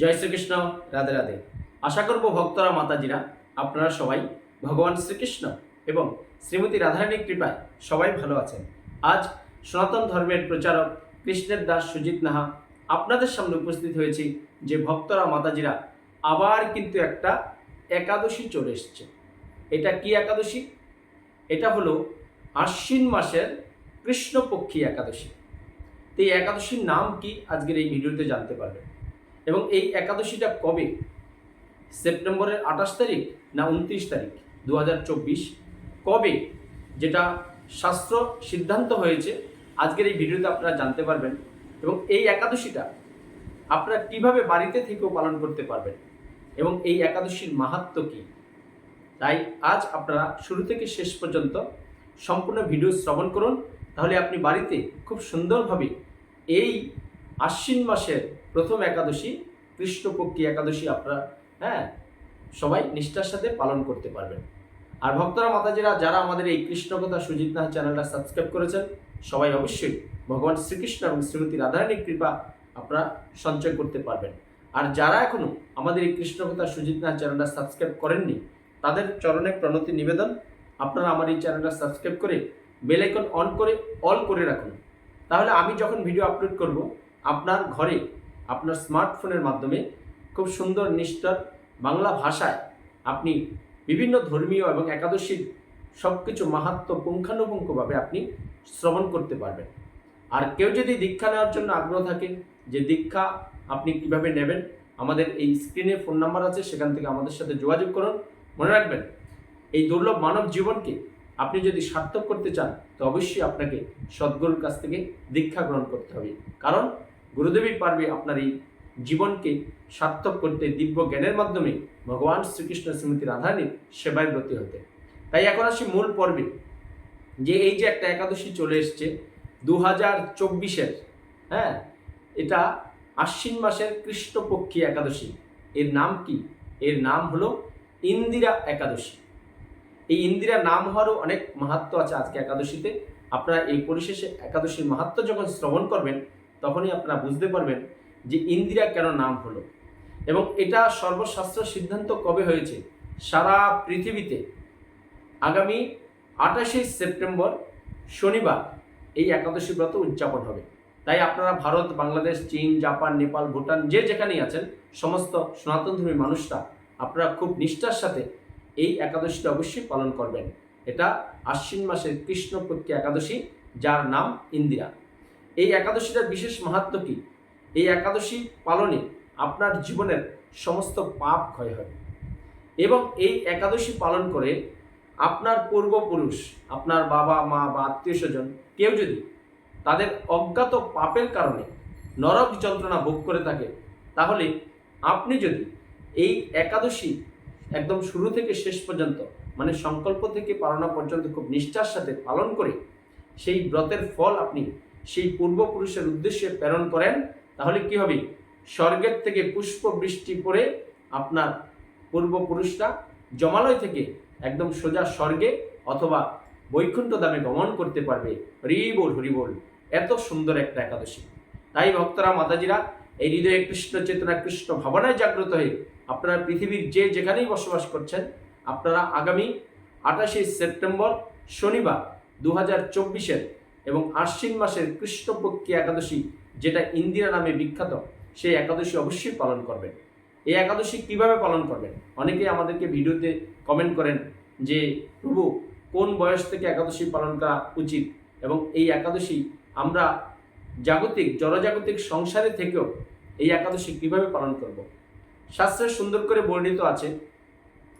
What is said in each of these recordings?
জয় শ্রীকৃষ্ণ, রাধে রাধে। আশা করব ভক্তরা, মাতাজিরা, আপনারা সবাই ভগবান শ্রীকৃষ্ণ এবং শ্রীমতী রাধারানীর কৃপায় সবাই ভালো আছেন। আজ সনাতন ধর্মের প্রচারক কৃষ্ণের দাস সুজিত নাহা আপনাদের সামনে উপস্থিত হয়েছি যে ভক্তরা, মাতাজিরা, আবার কিন্তু একটা একাদশী চলে এসছে। এটা কি একাদশী? এটা হলো আশ্বিন মাসের কৃষ্ণপক্ষী একাদশী। তো এই একাদশীর নাম কি? আজকের এই ভিডিওতে জানতে পারবেন। এবং এই একাদশীটা কবে? সেপ্টেম্বরের আঠাশ তারিখ না উনত্রিশ তারিখ দু হাজার চব্বিশ? কবে? যেটা শাস্ত্র সিদ্ধান্ত হয়েছে, আজকের এই ভিডিওতে আপনারা জানতে পারবেন এবং এই একাদশীটা আপনারা কীভাবে বাড়িতে থেকেও পালন করতে পারবেন এবং এই একাদশীর মাহাত্ম কী? তাই আজ আপনারা শুরু থেকে শেষ পর্যন্ত সম্পূর্ণ ভিডিও শ্রবণ করুন, তাহলে আপনি বাড়িতে খুব সুন্দরভাবে এই আশ্বিন মাসের প্রথম একাদশী কৃষ্ণপক্ষী একাদশী আপনারা হ্যাঁ সবাই নিষ্ঠার সাথে পালন করতে পারবেন। আর ভক্তরা, মাতাজিরা, যারা আমাদের এই কৃষ্ণকথা সুজিত নাথ চ্যানেলটা সাবস্ক্রাইব করেছেন, সবাই অবশ্যই ভগবান শ্রীকৃষ্ণ এবং শ্রীমতী রাধারানীর কৃপা আপনারা সঞ্চয় করতে পারবেন। আর যারা এখনও আমাদের এই কৃষ্ণকথা সুজিত নাথ চ্যানেলটা সাবস্ক্রাইব করেননি, তাদের চরণে প্রণতি নিবেদন। আপনারা আমার এই চ্যানেলটা সাবস্ক্রাইব করে বেল আইকন অন করে, অল করে রাখুন। তাহলে আমি যখন ভিডিও আপলোড করব, আপনার ঘরে আপনার স্মার্টফোনের মাধ্যমে খুব সুন্দর, নিষ্ঠার বাংলা ভাষায় আপনি বিভিন্ন ধর্মীয় এবং একাদশীর সব কিছু মাহাত্ম পুঙ্খানুপুঙ্খভাবে আপনি শ্রবণ করতে পারবেন। আর কেউ যদি দীক্ষা নেওয়ার জন্য আগ্রহ থাকে যে দীক্ষা আপনি কীভাবে নেবেন, আমাদের এই স্ক্রিনে ফোন নাম্বার আছে, সেখান থেকে আমাদের সাথে যোগাযোগ করুন। মনে রাখবেন, এই দুর্লভ মানব জীবনকে আপনি যদি সার্থক করতে চান, তো অবশ্যই আপনাকে সদ্গুরুর কাছ থেকে দীক্ষা গ্রহণ করতে হবে। কারণ গুরুদেবই পারবে আপনার এই জীবনকে সার্থক করতে দিব্য জ্ঞানের মাধ্যমে ভগবান শ্রীকৃষ্ণ শ্রীমতী রাধারানীর সেবায় ব্রতী হতে। তাই এখন আসি মূল পর্বে, যে এই যে একটা একাদশী চলে এসছে দু হাজার চব্বিশের হ্যাঁ? এটা আশ্বিন মাসের কৃষ্ণপক্ষী একাদশী। এর নাম কি? এর নাম হলো ইন্দিরা একাদশী। এই ইন্দিরা নাম হওয়ারও অনেক মাহাত্ম আছে আজকে একাদশীতে। আপনারা এই পরিশেষে একাদশীর মাহাত্ম যখন শ্রবণ করবেন তখনই আপনারা বুঝতে পারবেন যে ইন্দিরা কেন নাম হলো। এবং এটা সর্বশাস্ত্র সিদ্ধান্ত কবে হয়েছে? সারা পৃথিবীতে। আগামী আঠাশে সেপ্টেম্বর শনিবার এই একাদশী ব্রত উদযাপন হবে। তাই আপনারা ভারত, বাংলাদেশ, চীন, জাপান, নেপাল, ভুটান যে যেখানেই আছেন, সমস্ত সনাতন সনাতনধর্মী মানুষরা আপনারা খুব নিষ্ঠার সাথে এই একাদশীটা অবশ্যই পালন করবেন। এটা আশ্বিন মাসের কৃষ্ণপক্ষী একাদশী, যার নাম ইন্দিরা। এই একাদশীটার বিশেষ মাহাত্ম কি? এই একাদশী পালনে আপনার জীবনের সমস্ত পাপ ক্ষয় হবে এবং এই একাদশী পালন করে আপনার পূর্বপুরুষ, আপনার বাবা, মা বা আত্মীয় স্বজন, কেউ যদি তাদের অজ্ঞাত পাপের কারণে নরক যন্ত্রণা ভোগ করে থাকে, তাহলে আপনি যদি এই একাদশী একদম শুরু থেকে শেষ পর্যন্ত মানে সংকল্প থেকে পালনা পর্যন্ত খুব নিষ্ঠার সাথে পালন করে সেই ব্রতের ফল আপনি সেই পূর্বপুরুষের উদ্দেশ্যে প্রেরণ করেন, তাহলে কি হবে? স্বর্গের থেকে পুষ্প বৃষ্টি পড়ে আপনার পূর্বপুরুষরা জমালয় থেকে একদম সোজা স্বর্গে অথবা বৈকুণ্ঠ দামে গমন করতে পারবে। হরিবোল হরিবোল, এত সুন্দর একটা একাদশী। তাই ভক্তরা, মাতাজিরা, এই হৃদয়ে কৃষ্ণ চেতনা, কৃষ্ণ ভাবনায় জাগ্রত হয়ে আপনারা পৃথিবীর যে যেখানেই বসবাস করছেন, আপনারা আগামী আঠাশে সেপ্টেম্বর শনিবার দু হাজার চব্বিশের এবং আশ্বিন মাসের কৃষ্ণপক্ষী একাদশী, যেটা ইন্দিরা নামে বিখ্যাত, সেই একাদশী অবশ্যই পালন করবেন। এই একাদশী কীভাবে পালন করবেন? অনেকেই আমাদেরকে ভিডিওতে কমেন্ট করেন যে, প্রভু, কোন বয়স থেকে একাদশী পালন করা উচিত? এবং এই একাদশী আমরা জাগতিক জড়জাগতিক সংসারে থেকেও এই একাদশী কীভাবে পালন করব? শাস্ত্রে সুন্দর করে বর্ণিত আছে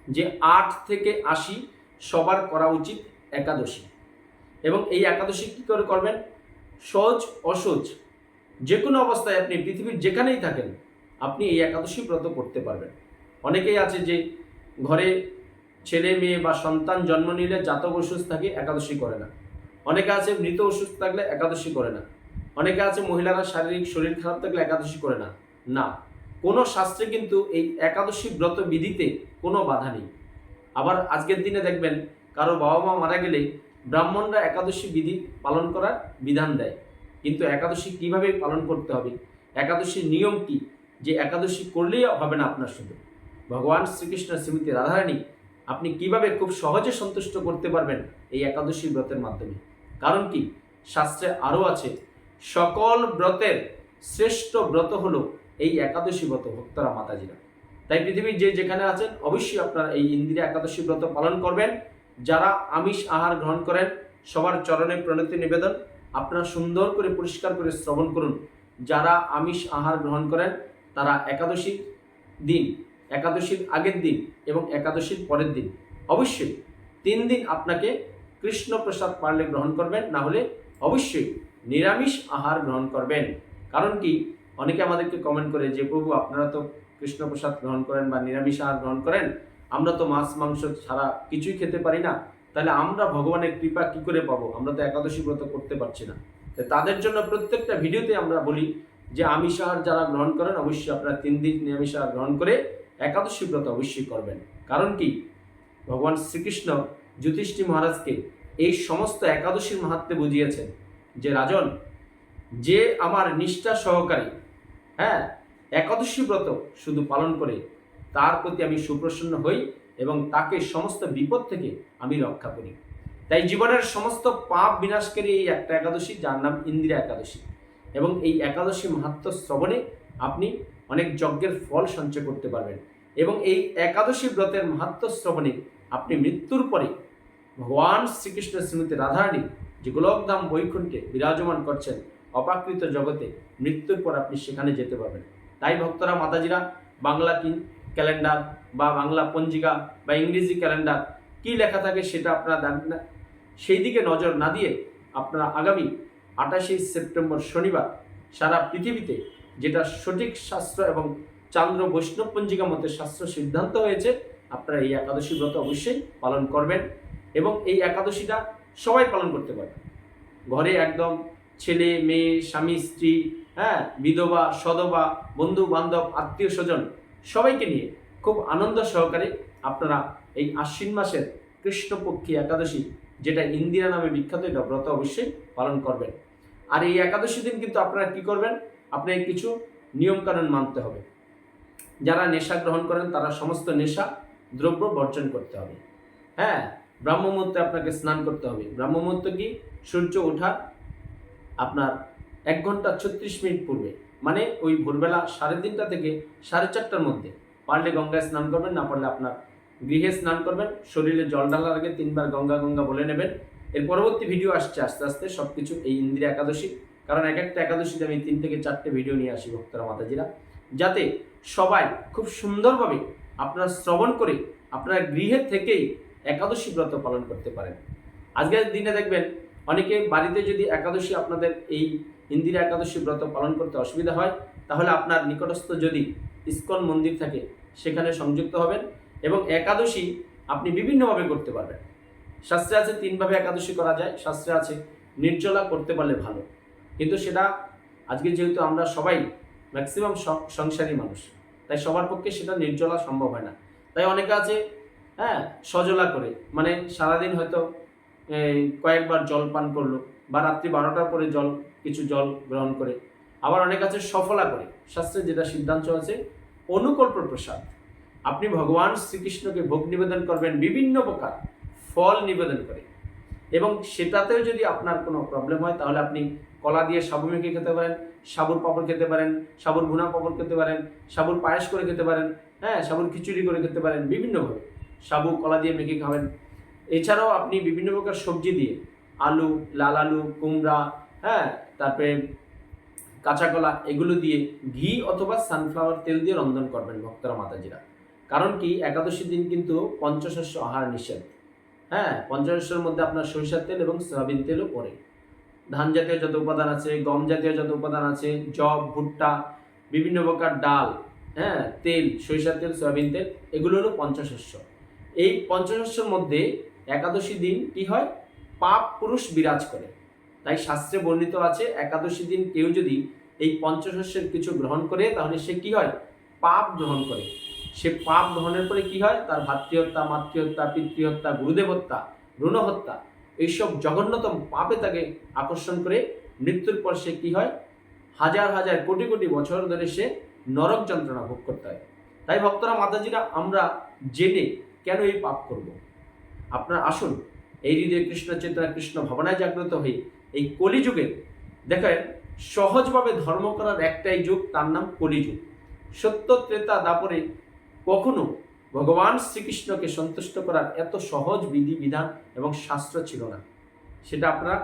যে, আট থেকে আশি সবার করা উচিত একাদশী। এবং এই একাদশী কী করে করবেন? সহজ, অসহজ যে কোনো অবস্থায় আপনি পৃথিবীর যেখানেই থাকেন, আপনি এই একাদশী ব্রত করতে পারবেন। অনেকেই আছে যে ঘরে ছেলে, মেয়ে বা সন্তান জন্ম নিলে জাতক অসুস্থ থাকে, একাদশী করে না। অনেকে আছে মৃত অসুস্থ থাকলে একাদশী করে না। অনেকে আছে মহিলারা শারীরিক শরীর খারাপ থাকলে একাদশী করে না। না, কোনো শাস্ত্রে কিন্তু এই একাদশী ব্রত বিধিতে কোনো বাধা নেই। আবার আজকের দিনে দেখবেন, কারও বাবা মা মারা গেলে ব্রাহ্মণরা একাদশী বিধি পালন করার বিধান দেয়। কিন্তু একাদশী কীভাবে পালন করতে হবে? একাদশীর নিয়ম কি? যে একাদশী করলেই হবে না আপনার শুধু। ভগবান শ্রীকৃষ্ণ শ্রীমতী রাধারানী, আপনি কীভাবে খুব সহজে সন্তুষ্ট করতে পারবেন এই একাদশী ব্রতের মাধ্যমে? কারণ কি? শাস্ত্রে আরও আছে, সকল ব্রতের শ্রেষ্ঠ ব্রত হলো এই একাদশী ব্রত, ভক্তরা, মাতাজিরা। তাই পৃথিবীর যে যেখানে আছেন, অবশ্যই আপনারা এই ইন্দিরা একাদশী ব্রত পালন করবেন। যারা আমিষ আহার গ্রহণ করেন, সবার চরণে প্রণতি নিবেদন। আপনারা সুন্দর করে পরিষ্কার করে শ্রবণ করুন। যারা আমিষ আহার গ্রহণ করেন, তারা একাদশীর দিন, একাদশীর আগের দিন এবং একাদশীর পরের দিন। অবশ্যই তিন দিন আপনাকে কৃষ্ণ প্রসাদ পারলে গ্রহণ করবেন, না হলে অবশ্যই নিরামিষ আহার গ্রহণ করবেন। কারণ কি? অনেকে আমাদেরকে কমেন্ট করে যে, প্রভু, আপনারা তো কৃষ্ণ প্রসাদ গ্রহণ করেন বা নিরামিষ আহার গ্রহণ করেন। আমরা তো মাছ, মাংস ছাড়া কিছুই খেতে পারি না। তাহলে আমরা ভগবানের কৃপা কি করে পাবো? আমরা তো একাদশী ব্রত করতে পারছি না। তাদের জন্য প্রত্যেকটা ভিডিওতে আমরা বলি যে, আমিষ আহার যারা গ্রহণ করেন, অবশ্যই আপনারা তিন দিন নিরামিষ আহার গ্রহণ করে একাদশী ব্রত অবশ্যই করবেন। কারণ কি? ভগবান শ্রীকৃষ্ণ যুধিষ্ঠি মহারাজকে এই সমস্ত একাদশীর মাহাত্মে বুঝিয়েছেন যে, রাজন, যে আমার নিষ্ঠা সহকারী হ্যাঁ একাদশী ব্রত শুধু পালন করে তার প্রতি আমি সুপ্রসন্ন হই এবং তাকে সমস্ত বিপদ থেকে আমি রক্ষা করি। তাই জীবনের সমস্ত পাপ বিনাশকারী এই একটা একাদশী, যার নাম ইন্দিরা একাদশী। এবং এই একাদশী মাহাত্ম শ্রবণে আপনি অনেক যজ্ঞের ফল সঞ্চয় করতে পারবেন। এবং এই একাদশী ব্রতের মাহাত্ম শ্রবণে আপনি মৃত্যুর পরে ভগবান শ্রীকৃষ্ণ শ্রীমতী রাধারানী যে গোলকধাম বৈকুণ্ঠে বিরাজমান করছেন অপাকৃত জগতে, মৃত্যুর পর আপনি সেখানে যেতে পারবেন। তাই ভক্তরা, মাতাজিরা বাংলা কি ক্যালেন্ডার বা বাংলা পঞ্জিকা বা ইংরেজি ক্যালেন্ডার কি লেখা থাকে সেটা আপনারা জানেন না। সেই দিকে নজর না দিয়ে আপনারা আগামী আঠাশে সেপ্টেম্বর শনিবার সারা পৃথিবীতে যেটা সঠিক শাস্ত্র এবং চান্দ্র বৈষ্ণব পঞ্জিকা মতে শাস্ত্র সিদ্ধান্ত হয়েছে, আপনারা এই একাদশী ব্রত অবশ্যই পালন করবেন এবং এই একাদশীটা সবাই পালন করতে পারবে। ঘরে একদম ছেলে, মেয়ে, স্বামী, স্ত্রী হ্যাঁ বিধবা সধবা বন্ধু বান্ধব আত্মীয় স্বজন সবাইকে নিয়ে খুব আনন্দ সহকারে আপনারা এই আশ্বিন মাসের কৃষ্ণপক্ষী একাদশী, যেটা ইন্দিরা নামে বিখ্যাত, এটা ব্রত অবশ্যই পালন করবেন। আর এই একাদশী দিন কিন্তু আপনারা কি করবেন? আপনাকে কিছু নিয়মকানুন মানতে হবে। যারা নেশা গ্রহণ করেন, তারা সমস্ত নেশা, দ্রব্য বর্জন করতে হবে। হ্যাঁ ব্রাহ্ম মুহূর্তে আপনাকে স্নান করতে হবে। ব্রাহ্ম মুহূর্ত কি? সূর্য ওঠা আপনার এক ঘণ্টা ছত্রিশ মিনিট পূর্বে। মানে ওই ভোরবেলা সাড়ে তিনটা থেকে সাড়ে চারটার মধ্যে পারলে গঙ্গায় স্নান করবেন, না পারলে আপনার গৃহে স্নান করবেন। শরীরে জল ঢালার আগে তিনবার গঙ্গা গঙ্গা বলে নেবেন। এর পরবর্তী ভিডিও আসছে আস্তে আস্তে সব কিছু এই ইন্দিরা একাদশী। কারণ এক একটা একাদশীতে আমি তিন থেকে চারটে ভিডিও নিয়ে আসি ভক্তরা, মাতাজিরা। যাতে সবাই খুব সুন্দরভাবে আপনারা শ্রবণ করে আপনার গৃহে থেকেই একাদশী ব্রত পালন করতে পারেন। আজকের দিনে দেখবেন অনেকে বাড়িতে যদি একাদশী আপনাদের এই ইন্দিরা একাদশী ব্রত পালন করতে অসুবিধা হয়, তাহলে আপনার নিকটস্থ যদি ইস্কন মন্দির থাকে, সেখানে সংযুক্ত হবেন এবং একাদশী আপনি বিভিন্নভাবে করতে পারবেন। শাস্ত্রে আছে তিনভাবে একাদশী করা যায়, শাস্ত্রে আছে নির্জলা করতে পারলে ভালো। কিন্তু সেটা আজকে যেহেতু আমরা সবাই ম্যাক্সিমাম সংসারী মানুষ, তাই সবার পক্ষে সেটা নির্জলা সম্ভব হয় না। তাই অনেকে আছে হ্যাঁ সজলা করে মানে সারাদিন হয়তো কয়েকবার জল পান করল বা রাত্রি বারোটার পরে জল কিছু জল গ্রহণ করে। আবার অনেক আছে সফলা করে। শাস্ত্রে যেটা সিদ্ধান্ত আছে অনুকল্প প্রসাদ। আপনি ভগবান শ্রীকৃষ্ণকে ভোগ নিবেদন করবেন বিভিন্ন প্রকার ফল নিবেদন করে। এবং সেটাতেও যদি আপনার কোনো প্রবলেম হয়, তাহলে আপনি কলা দিয়ে সাবু মেখে খেতে পারেন, সাবুর পাপড় খেতে পারেন, সাবুর ভুনা পাপড় খেতে পারেন, সাবুর পায়েস করে খেতে পারেন হ্যাঁ সাবুর খিচুড়ি করে খেতে পারেন, বিভিন্নভাবে। সাবু, কলা দিয়ে মেখে খাবেন। এছাড়াও আপনি বিভিন্ন প্রকার সবজি দিয়ে আলু, লাল আলু, কুমড়া হ্যাঁ তারপরে কাঁচা কলা এগুলো দিয়ে ঘি অথবা সানফ্লাওয়ার তেল দিয়ে রন্ধন করবেন ভক্তরা, মাতাজিরা। কারণ কি? একাদশী দিন কিন্তু পঞ্চশস্য আহার নিষেধ। হ্যাঁ পঞ্চশস্যের মধ্যে আপনার সরিষার তেল এবং সয়াবিন তেলও পড়ে। ধান জাতীয় যত উপাদান আছে, গম জাতীয় যত উপাদান আছে জব ভুট্টা, বিভিন্ন প্রকার ডাল হ্যাঁ তেল, সরিষার তেল, সয়াবিন তেল, এগুলো হলো পঞ্চশস্য। এই পঞ্চশস্যের মধ্যে একাদশী দিন কি হয়? পাপ পুরুষ বিরাজ করে। তাই শাস্ত্রে বর্ণিত আছে, একাদশী দিন কেউ যদি এই পঞ্চশস্যের কিছু গ্রহণ করে, তাহলে সে কি হয়? পাপ গ্রহণ করে। সে পাপ গ্রহণের পরে কি হয়? তার ভাতৃহত্যা, মাতৃহত্যা, পিতৃহত্যা গুরুদেব হত্যা ভ্রূণ হত্যা এইসব জঘন্যতম পাপে তাকে আকর্ষণ করে মৃত্যুর পর সে কি হয়? হাজার হাজার কোটি কোটি বছর ধরে সে নরক যন্ত্রণা ভোগ করতে হয়। তাই ভক্তরা, মাতাজিরা, আমরা জেনে কেন এই পাপ করব? আপনার আসুন, এই হৃদয় কৃষ্ণ চেতনা কৃষ্ণ ভাবনায় জাগ্রত হয়ে এই কলিযুগে, দেখেন, সহজভাবে ধর্ম করার একটাই যুগ, তার নাম কলিযুগ। সত্য ত্রেতা দাপরে কখনো ভগবান শ্রীকৃষ্ণকে সন্তুষ্ট করার এত সহজ বিধি বিধান এবং শাস্ত্র ছিল না। সেটা আপনারা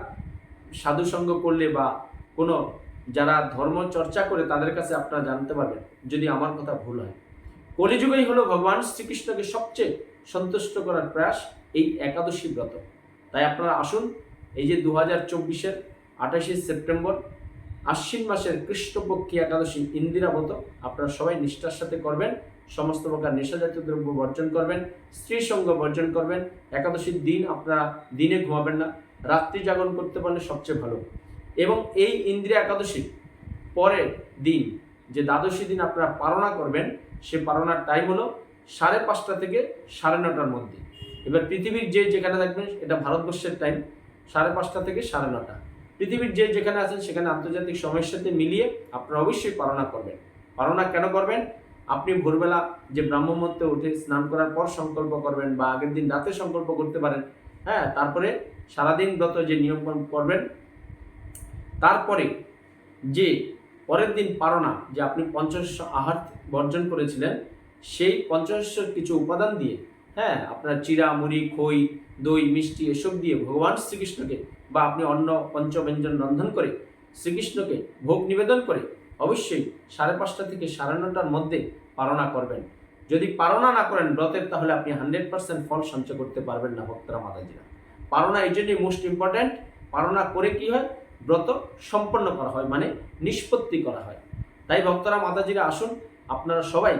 সাধুসঙ্গ করলে বা কোনো যারা ধর্ম চর্চা করে, তাদের কাছে আপনারা জানতে পারবেন, যদি আমার কথা ভুল হয়। কলিযুগেই হলো ভগবান শ্রীকৃষ্ণকে সবচেয়ে সন্তুষ্ট করার প্রয়াস এই একাদশী ব্রত। তাই আপনারা আসুন এই যে দু হাজার চব্বিশের আঠাশে সেপ্টেম্বর, আশ্বিন মাসের কৃষ্ণপক্ষী একাদশী ইন্দিরা ব্রত, আপনারা সবাই নিষ্ঠার সাথে করবেন, সমস্ত প্রকার নেশাজাতীয় দ্রব্য বর্জন করবেন স্ত্রী সঙ্গ বর্জন করবেন, একাদশীর দিন আপনারা দিনে ঘুমাবেন না, রাত্রি জাগরণ করতে পারলে সবচেয়ে ভালো। এবং এই ইন্দ্রিয়া একাদশী পরের দিন যে দ্বাদশী দিন আপনারা পালনা করবেন, সে পালনার টাইম হলো সাড়ে পাঁচটা থেকে সাড়ে নটার মধ্যে। এবার পৃথিবীর যে যেখানে থাকবেন, এটা ভারতবর্ষের টাইম সাড়ে পাঁচটা থেকে সাড়ে নটা। পৃথিবীর যে যেখানে আছেন সেখানে আন্তর্জাতিক সময়ের সাথে মিলিয়ে আপনারা অবশ্যই পালনা করবেন। পালনা কেন করবেন? আপনি ভোরবেলা যে ব্রাহ্মমূর্তে উঠে স্নান করার পর সংকল্প করবেন বা আগের দিন রাতে সংকল্প করতে পারেন হ্যাঁ? তারপরে সারাদিন ব্রত যে নিয়ম করবেন, তারপরে যে পরের দিন পারনা যে আপনি পঞ্চশস্য আহার বর্জন করেছিলেন, সেই পঞ্চশস্যর কিছু উপাদান দিয়ে হ্যাঁ? আপনার চিরা, মুড়ি, খই দই, মিষ্টি এসব দিয়ে ভগবান শ্রীকৃষ্ণকে বা আপনি অন্য পঞ্চব্যঞ্জন রন্ধন করে শ্রীকৃষ্ণকে ভোগ নিবেদন করে অবশ্যই সাড়ে পাঁচটা থেকে সাড়ে নটার মধ্যে পারণা করবেন। যদি পারণা না করেন ব্রতের, তাহলে আপনি হান্ড্রেড পার্সেন্ট ফল সঞ্চয় করতে পারবেন না ভক্তরা মাতাজিরা। পারণা এই জন্যই মোস্ট ইম্পর্ট্যান্ট পারণা করে কি হয়? ব্রত সম্পন্ন করা হয় মানে নিষ্পত্তি করা হয়। তাই ভক্তরা মাতাজিরা আসুন, আপনারা সবাই,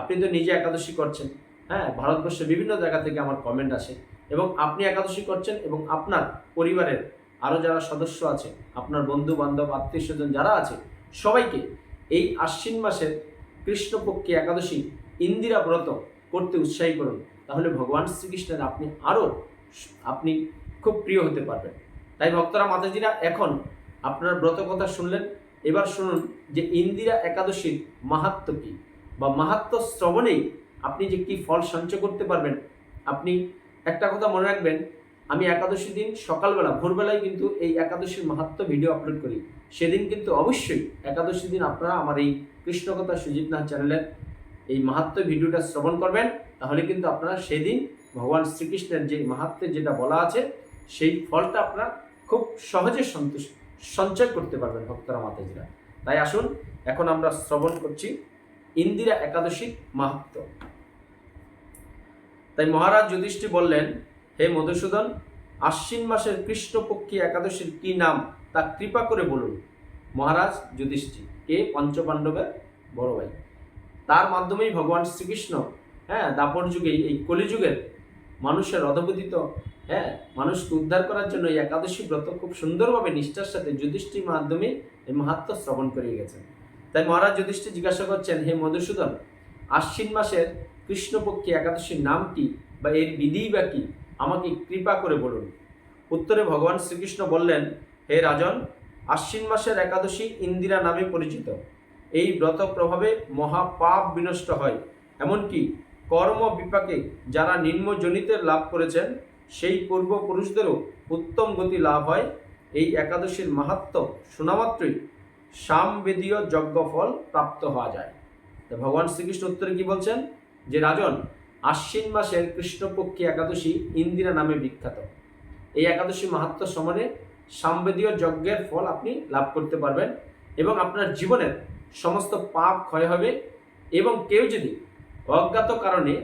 আপনি তো নিজে একাদশী করছেন হ্যাঁ ভারতবর্ষের বিভিন্ন জায়গা থেকে আমার কমেন্ট আসে। এবং আপনি একাদশী করছেন এবং আপনার পরিবারের আরও যারা সদস্য আছে, আপনার বন্ধু বান্ধব আত্মীয় স্বজন যারা আছে, সবাইকে এই আশ্বিন মাসের কৃষ্ণপক্ষী একাদশী ইন্দিরা ব্রত করতে উৎসাহী করুন। তাহলে ভগবান শ্রীকৃষ্ণের আপনি আরও আপনি খুব প্রিয় হতে পারবেন। তাই ভক্তরা মাতাজিরা, এখন আপনার ব্রত কথা শুনলেন। এবার শুনুন যে ইন্দিরা একাদশীর মাহাত্ম কী বা মাহাত্ম শ্রবণেই আপনি যে কি ফল সঞ্চয় করতে পারবেন, আপনি একটা কথা মনে রাখবেন, আমি একাদশী দিন সকালবেলা, ভোরবেলায় কিন্তু এই একাদশীর মাহাত্ম ভিডিও আপলোড করি। সেদিন কিন্তু অবশ্যই একাদশী দিন আপনারা আমার এই কৃষ্ণকথা সুজিত নাথ চ্যানেলের এই মাহাত্ম ভিডিওটা শ্রবণ করবেন। তাহলে কিন্তু আপনারা সেদিন ভগবান শ্রীকৃষ্ণের যে মাহাত্মের যেটা বলা আছে, সেই ফলটা আপনারা খুব সহজে সন্তুষ্ট সঞ্চয় করতে পারবেন ভক্তরা, মাতাজিরা। তাই আসুন, এখন আমরা শ্রবণ করছি ইন্দিরা একাদশীর মাহাত্ম। তাই মহারাজ যুধিষ্ঠি বললেন, হে মধুসূদন, আশ্বিন মাসের কৃষ্ণপক্ষী একাদশীর কি নাম তা কৃপা করে বলুন। মহারাজ যুধিষ্ঠি কে? পঞ্চপাণ্ডবের বড় ভাই। তার মাধ্যমেই ভগবান শ্রীকৃষ্ণ হ্যাঁ দাপর যুগেই এই কলিযুগের মানুষের অধপতিত হ্যাঁ মানুষকে উদ্ধার করার জন্য এই একাদশী ব্রত খুব সুন্দরভাবে নিষ্ঠার সাথে যুধিষ্ঠির মাধ্যমে এই মাহাত্ম শ্রবণ করিয়ে গেছেন। তাই মহারাজ যুধিষ্ঠি জিজ্ঞাসা করছেন, হে মধুসূদন, আশ্বিন মাসের কৃষ্ণপক্ষী একাদশীর নাম কি বা এর বিধিই বা কি, আমাকে কৃপা করে বলুন। উত্তরে ভগবান শ্রীকৃষ্ণ বললেন, হে রাজন, আশ্বিন মাসের একাদশী ইন্দিরা নামে পরিচিত। এই ব্রত প্রভাবে মহাপাপ বিনষ্ট হয়। এমনকি কর্ম বিপাকে যারা নিম্নজনিতের লাভ করেছেন, সেই পূর্বপুরুষদেরও উত্তম গতি লাভ হয়। এই একাদশীর মাহাত্ম শোনামাত্রই সামবেদীয় যজ্ঞফল প্রাপ্ত হওয়া যায়। ভগবান শ্রীকৃষ্ণ উত্তরে কি বলছেন? যে রাজন আশ্বিন মাসের কৃষ্ণপক্ষী একাদশী ইন্দিরা নামে বিখ্যাত। এই একাদশী মাহাত্ম সমানে সামবেদীয় যজ্ঞের ফল আপনি লাভ করতে পারবেন এবং আপনার জীবনের সমস্ত পাপ ক্ষয় হবে এবং কেউ যদি অজ্ঞাত কারণে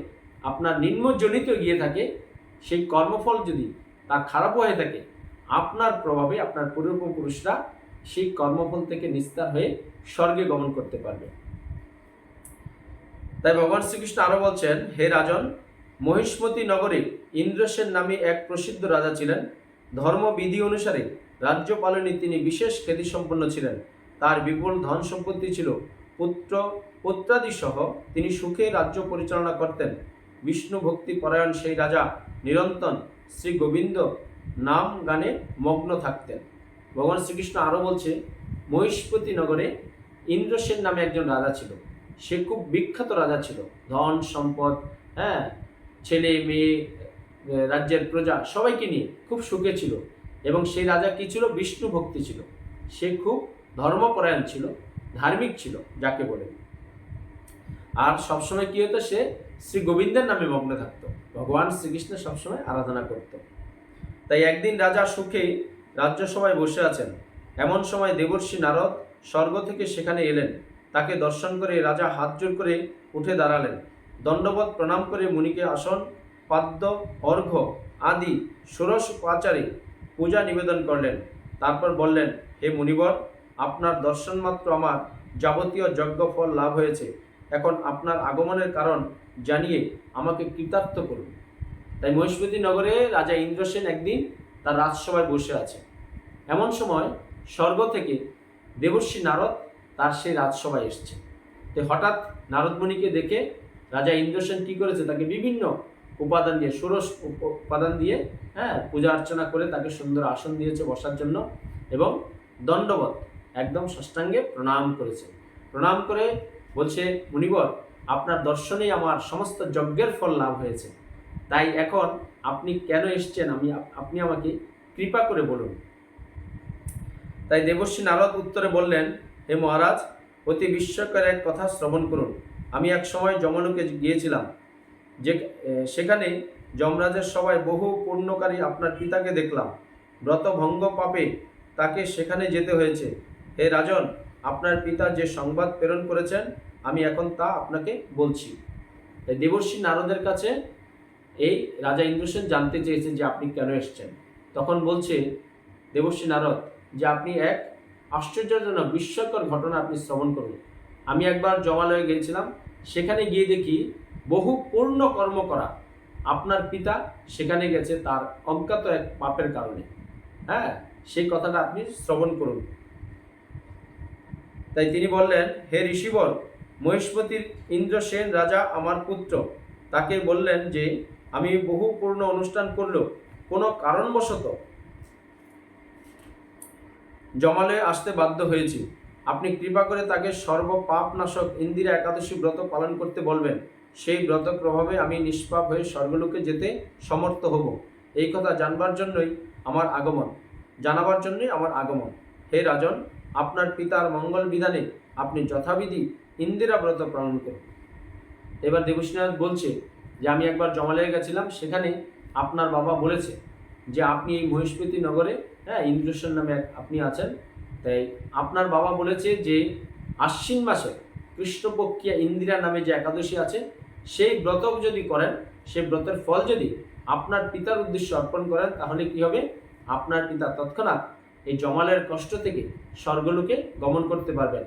আপনার নিম্নজনিত গিয়ে থাকে, সেই কর্মফল যদি তার খারাপ হয়ে থাকে, আপনার প্রভাবে আপনার পূর্বপুরুষরা সেই কর্মফল থেকে নিস্তার হয়ে স্বর্গে গমন করতে পারবে। তাই ভগবান শ্রীকৃষ্ণ আরও বলছেন, হে রাজন, মহিষ্মতি নগরে ইন্দ্রসেন নামে এক প্রসিদ্ধ রাজা ছিলেন। ধর্মবিধি অনুসারে রাজ্য পালনে তিনি বিশেষ খ্যাতিসম্পন্ন ছিলেন। তার বিপুল ধন সম্পত্তি ছিল। পুত্র পুত্রাদি সহ তিনি সুখে রাজ্য পরিচালনা করতেন। বিষ্ণু ভক্তি পরায়ণ সেই রাজা নিরন্তন শ্রী গোবিন্দ নাম গানে মগ্ন থাকতেন। ভগবান শ্রীকৃষ্ণ আরও বলছে মহিষ্পতি নগরে ইন্দ্রসেন নামে একজন রাজা ছিল। সে খুব বিখ্যাত রাজা ছিল। ধন সম্পদ হ্যাঁ? ছেলে, মেয়ে, রাজ্যের প্রজা, সবাইকে নিয়ে খুব সুখে ছিল। এবং সেই রাজা কি ছিল? বিষ্ণু ভক্তি ছিল। সে খুব ধর্মপরায়ণ ছিল, ধার্মিক ছিল, যাকে বলে। আর সবসময় কি হতো? সে শ্রী গোবিন্দের নামে মগ্ন থাকতো। ভগবান শ্রীকৃষ্ণের সবসময় আরাধনা করত। তাই একদিন রাজা সুখে রাজ্যসভায় বসে আছেন। এমন সময় দেবর্ষি নারদ স্বর্গ থেকে সেখানে এলেন। তাকে দর্শন করে রাজা হাত জোর করে উঠে দাঁড়ালেন। দণ্ডবত প্রণাম করে মুনিকে আসন, পাদ্য, অর্ঘ্য আদি ষোড়শ পাচারে পূজা নিবেদন করলেন। তারপর বললেন, হে মুনিবর, আপনার দর্শন মাত্র আমার যাবতীয় যজ্ঞ ফল লাভ হয়েছে। এখন আপনার আগমনের কারণ জানিয়ে আমাকে কৃতার্থ করুন। তাই মহিষ্মতী নগরে রাজা ইন্দ্রসেন একদিন তার রাজসভায় বসে আছে। এমন সময় স্বর্গ থেকে দেবর্ষী নারদ তার সেই রাজসভায় এসছে। তো হঠাৎ নারদমণিকে দেখে রাজা ইন্দ্রসেন কি করেছে? তাকে বিভিন্ন উপাদান দিয়ে, ষোড়শ উপ- উপাদান দিয়ে হ্যাঁ পূজা অর্চনা করে তাকে সুন্দর আসন দিয়েছে বসার জন্য এবং দণ্ডবত একদম ষষ্ঠাঙ্গে প্রণাম করেছে। প্রণাম করে বলছে, মুনিবর, আপনার দর্শনেই আমার সমস্ত যজ্ঞের ফল লাভ হয়েছে। তাই এখন আপনি কেন এসছেন? আমি আপনি আমাকে কৃপা করে বলুন। তাই দেবশ্রী নারদ উত্তরে বললেন হে মহারাজ, অতি বিস্ময়কর এক কথা শ্রবণ করুন। আমি এক সময় যমলোকে গিয়েছিলাম, যে সেখানে যমরাজের সবাই বহু পূর্ণকারী আপনার পিতাকে দেখলাম। ব্রতভঙ্গ পাপে তাকে সেখানে যেতে হয়েছে। হে রাজন, আপনার পিতা যে সংবাদ প্রেরণ করেছেন, আমি এখন তা আপনাকে বলছি। দেবর্ষী নারদের কাছে এই রাজা ইন্দ্রসেন জানতে চেয়েছে যে আপনি কেন এসেছেন। তখন বলছে দেবর্ষী নারদ, যে আপনি এক আশ্চর্যজনক, বিস্ময়কর ঘটনা আপনি শ্রবণ করুন। আমি একবার জমালয়ে গিয়েছিলাম, সেখানে গিয়ে দেখি বহু পূর্ণ কর্ম করা আপনার পিতা সেখানে গেছে তার অজ্ঞাত এক পাপের কারণে। হ্যাঁ সেই কথাটা আপনি শ্রবণ করুন। তাই তিনি বললেন, হে ঋষিবর, মহিষ্মতির ইন্দ্রসেন রাজা আমার পুত্র। তাকে বললেন যে, আমি বহু পূর্ণ অনুষ্ঠান করলেও কোনো কারণবশত জমালয়ে আসতে বাধ্য হয়েছি। আপনি কৃপা করে তাকে সর্ব পাপ নাশক ইন্দিরা একাদশী ব্রত পালন করতে বলবেন। সেই ব্রত প্রভাবে আমি নিষ্পাপ হয়ে স্বর্গলোকে যেতে সমর্থ হব। এই কথা জানবার জন্যই আমার আগমন। জানাবার জন্যই আমার আগমন। হে রাজন, আপনার পিতার মঙ্গল বিধানে আপনি যথাবিধি ইন্দিরা ব্রত পালন করুন। এবার দেবশ্রীনাথ বলছে যে, আমি একবার জমালয়ে গেছিলাম, সেখানে আপনার বাবা বলেছে যে, আপনি এই মহিষ্মতি নগরে হ্যাঁ ইন্দ্রসেন নামে আপনি আছেন। তাই আপনার বাবা বলেছে যে, আশ্বিন মাসে কৃষ্ণপক্ষিয়া ইন্দিরা নামে যে একাদশী আছে, সেই ব্রত যদি করেন, সেই ব্রতের ফল যদি আপনার পিতার উদ্দেশ্যে অর্পণ করেন, তাহলে কি হবে? আপনার পিতা তৎক্ষণাৎ এই জমালের কষ্ট থেকে স্বর্গলোকে গমন করতে পারবেন।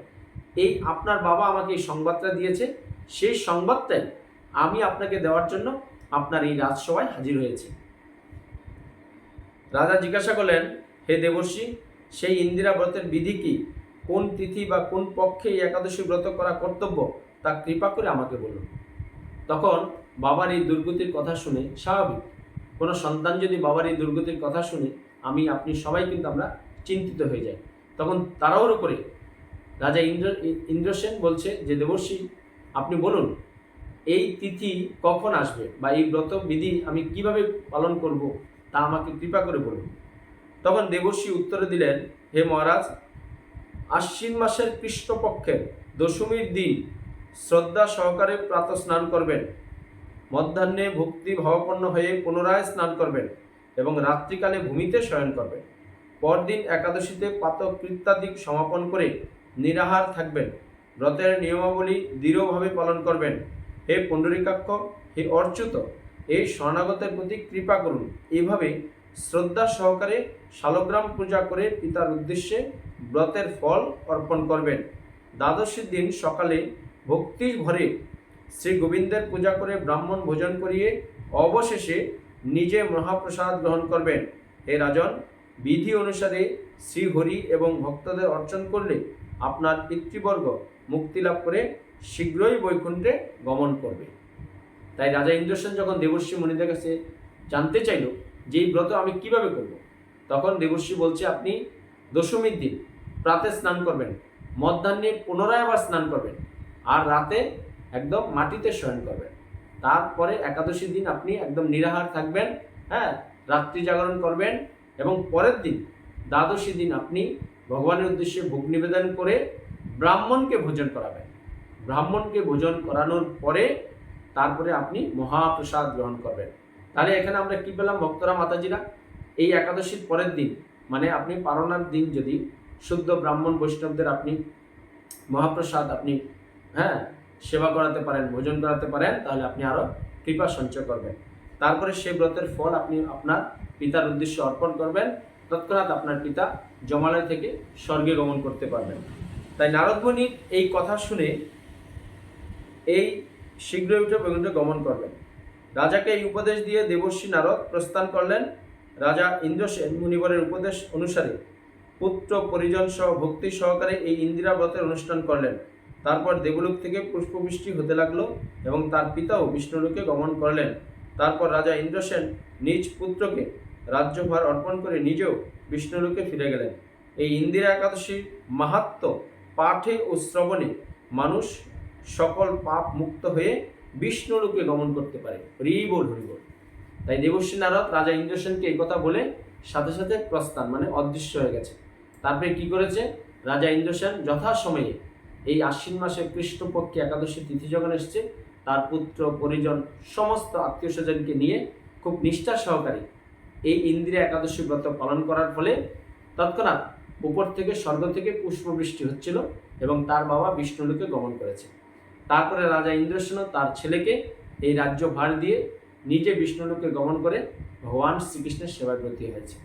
এই আপনার বাবা আমাকে এই সংবাদটা দিয়েছে। সেই সংবাদটাই আমি আপনাকে দেওয়ার জন্য আপনার এই রাজসভায় হাজির হয়েছি। রাজা জিজ্ঞাসা করলেন হে দেবর্ষী, সেই ইন্দিরা ব্রতের বিধি কি? কোন তিথি বা কোন পক্ষে এই একাদশী ব্রত করা কর্তব্য, তা কৃপা করে আমাকে বলুন তখন বাবার এই দুর্গতির কথা শুনে স্বাভাবিক। কোনো সন্তান যদি বাবার এই দুর্গতির কথা শুনে, আমি, আপনি সবাই কিন্তু আমরা চিন্তিত হয়ে যাই। তখন তারাওর উপরে। রাজা ইন্দ্র ইন্দ্রসেন বলছে যে, দেবর্ষী, আপনি বলুন, এই তিথি কখন আসবে বা এই ব্রত বিধি আমি কীভাবে পালন করব, তা আমাকে কৃপা করে বলুন। তখন দেবর্ষী উত্তরে দিলেন, হে মহারাজ, আশ্বিন মাসের কৃষ্ণপক্ষের দশমীর দিন শ্রদ্ধা সহকারে প্রাত স্নান করবেন। মধ্যাহ্নে ভক্তি ভাবাপন্ন হয়ে পুনরায় স্নান করবেন এবং রাত্রিকালে ভূমিতে শয়ন করবেন। পরদিন একাদশীতে পাতক কৃত্যাদিক সমাপন করে নিরাহার থাকবেন। ব্রতের নিয়মাবলী দৃঢ়ভাবে পালন করবেন। হে পুণ্ডরিকাক্ষ, হে অর্চুত এই শরণাগতের প্রতি কৃপা করুন। এইভাবে শ্রদ্ধা সহকারে শালগ্রাম পূজা করে পিতার উদ্দেশ্যে ব্রতের ফল অর্পণ করবেন। দ্বাদশীর দিন সকালে ভক্তি ভরে শ্রী গোবিন্দের পূজা করে ব্রাহ্মণ ভোজন করিয়ে অবশেষে নিজে মহাপ্রসাদ গ্রহণ করবেন। হে রাজন, বিধি অনুসারে শ্রীহরি এবং ভক্তদের অর্চন করলে আপনার পিতৃবর্গ মুক্তি লাভ করে শীঘ্রই বৈকুণ্ঠে গমন করবে। তাই রাজা ইন্দ্রসেন যখন দেবর্ষী মুনিদের কাছে জানতে চাইল যে এই ব্রত আমি কীভাবে করব? তখন দেবশ্রী বলছে, আপনি দশমীর দিন প্রাতে স্নান করবেন মধ্যাহ্নে পুনরায় আবার স্নান করবেন আর রাতে একদম মাটিতে শয়ন করবেন। তারপরে একাদশী দিন আপনি একদম নিরাহার থাকবেন হ্যাঁ রাত্রি জাগরণ করবেন এবং পরের দিন দ্বাদশী দিন আপনি ভগবানের উদ্দেশ্যে ভোগ নিবেদন করে ব্রাহ্মণকে ভোজন করাবেন। ব্রাহ্মণকে ভোজন করানোর পরে তারপরে আপনি মহাপ্রসাদ গ্রহণ করবেন। তাহলে এখানে আমরা কি পেলাম, ভক্তরা মাতাজিরা? এই একাদশীর পরের দিন মানে আপনি পারণার দিন যদি শুদ্ধ ব্রাহ্মণ বৈষ্ণবদের আপনি মহাপ্রসাদ আপনি হ্যাঁ সেবা করাতে পারেন, ভোজন করাতে পারেন, তাহলে আপনি আরও কৃপা সঞ্চয় করবেন। তারপরে সেই ব্রতের ফল আপনি আপনার পিতার উদ্দেশ্যে অর্পণ করবেন, তৎক্ষণাৎ আপনার পিতা জমালয় থেকে স্বর্গে গমন করতে পারবেন। তাই নারদমণির এই কথা শুনে এই শীঘ্রই উঠে বৈকুণ্ঠ গমন করবেন। রাজাকে এই উপদেশ দিয়ে দেবর্ষী নারদ প্রস্থান করলেন। রাজা ইন্দ্রসেন মুনিবরের উপদেশ অনুসারে পুত্র পরিজন সহ ভক্তি সহকারে এই ইন্দিরা ব্রতের অনুষ্ঠান করলেন। তারপর দেবলোক থেকে পুষ্পবৃষ্টি হতে লাগল এবং তার পিতাও বিষ্ণুলোকে গমন করলেন। তারপর রাজা ইন্দ্রসেন নিজ পুত্রকে রাজ্যভার অর্পণ করে নিজেও বিষ্ণুলোকে ফিরে গেলেন। এই ইন্দিরা একাদশী মাহাত্ম পাঠে ও শ্রবণে মানুষ সকল পাপ মুক্ত হয়ে বিষ্ণুলোকে গমন করতে পারে। হরিবল হরিবল তাই দেবশ্রী নারদ রাজা ইন্দ্রসেনকে এই কথা বলে সাথে সাথে প্রস্থান মানে অদৃশ্য হয়ে গেছে। তারপরে কি করেছে? রাজা ইন্দ্রসেন যথাসময়ে এই আশ্বিন মাসে কৃষ্ণপক্ষে একাদশী তিথি যখন এসছে, তার পুত্র, পরিজন, সমস্ত আত্মীয় স্বজনকে নিয়ে খুব নিষ্ঠা সহকারে এই ইন্দিরা একাদশী ব্রত পালন করার ফলে তৎক্ষণাৎ উপর থেকে স্বর্গ থেকে পুষ্পবৃষ্টি হচ্ছিল এবং তার বাবা বিষ্ণুলোকে গমন করেছে। তারপরে রাজা ইন্দ্রসেন তার ছেলেকে এই রাজ্য ভার দিয়ে নিজে বিষ্ণুলোকে গমন করে ভগবান শ্রীকৃষ্ণের সেবায় ব্রতী হয়েছে।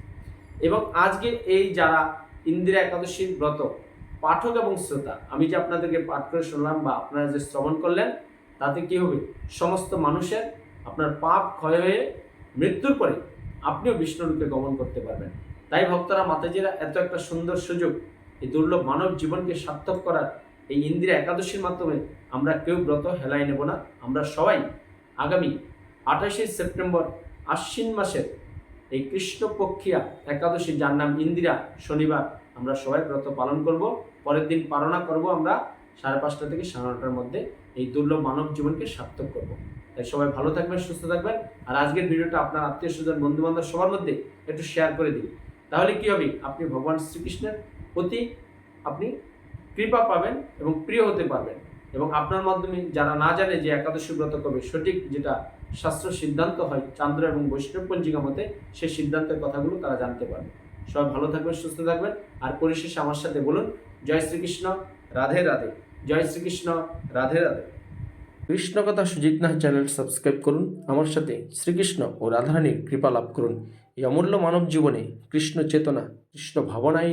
এবং আজকে এই যারা ইন্দিরা একাদশীর ব্রত, পাঠক এবং শ্রোতা, আমি যে আপনাদেরকে পাঠ করে শুনলাম বা আপনারা যে শ্রবণ করলেন, তাতে কি হবে? সমস্ত মানুষের আপনার পাপ ক্ষয় হয়ে মৃত্যুর পরে আপনিও বিষ্ণুরূপে গমন করতে পারবেন। তাই ভক্তরা মাতাজিরা এত একটা সুন্দর সুযোগ, এই দুর্লভ মানব জীবনকে সার্থক করার এই ইন্দিরা একাদশীর মাধ্যমে আমরা কেউ ব্রত হেলাই নেব না। আমরা সবাই আগামী আঠাশে সেপ্টেম্বর আশ্বিন মাসের এই কৃষ্ণপক্ষিয়া একাদশী, যার নাম ইন্দিরা শনিবার, আমরা সবাই ব্রত পালন করব। পরের দিন পালনা করব আমরা। সাড়ে পাঁচটা থেকে সাড়ে নটার মধ্যে এই দুর্লভ মানব জীবনকে সার্থক করব। তাই সবাই ভালো থাকবেন, সুস্থ থাকবেন। আর আজকের ভিডিওটা আপনার আত্মীয় স্বজন বন্ধু বান্ধব সবার মধ্যে একটু শেয়ার করে দিন। তাহলে কি হবে? আপনি ভগবান শ্রীকৃষ্ণের প্রতি আপনি কৃপা পাবেন এবং প্রিয় হতে পারবেন। এবং আপনার মাধ্যমে যারা না জানে যে একাদশী ব্রত কবে সঠিক যেটা শাস্ত্র সিদ্ধান্ত হয় চান্দ্র এবং বৈষ্ণব পঞ্জিকা মতে, সেই সিদ্ধান্তের কথাগুলো তারা জানতে পারবে। সবাই ভালো থাকবেন, সুস্থ থাকবেন। আর পরিশেষে আমার সাথে বলুন, জয় শ্রীকৃষ্ণ, রাধে রাধে। জয় শ্রীকৃষ্ণ, রাধে রাধে। কৃষ্ণ কথা সুজিত নাহ চ্যানেল সাবস্ক্রাইব করুন, আমার সাথে শ্রীকৃষ্ণ ও রাধারানীর কৃপা লাভ করুন। এই অমূল্য মানব জীবনে কৃষ্ণ চেতনা, কৃষ্ণ ভাবনায়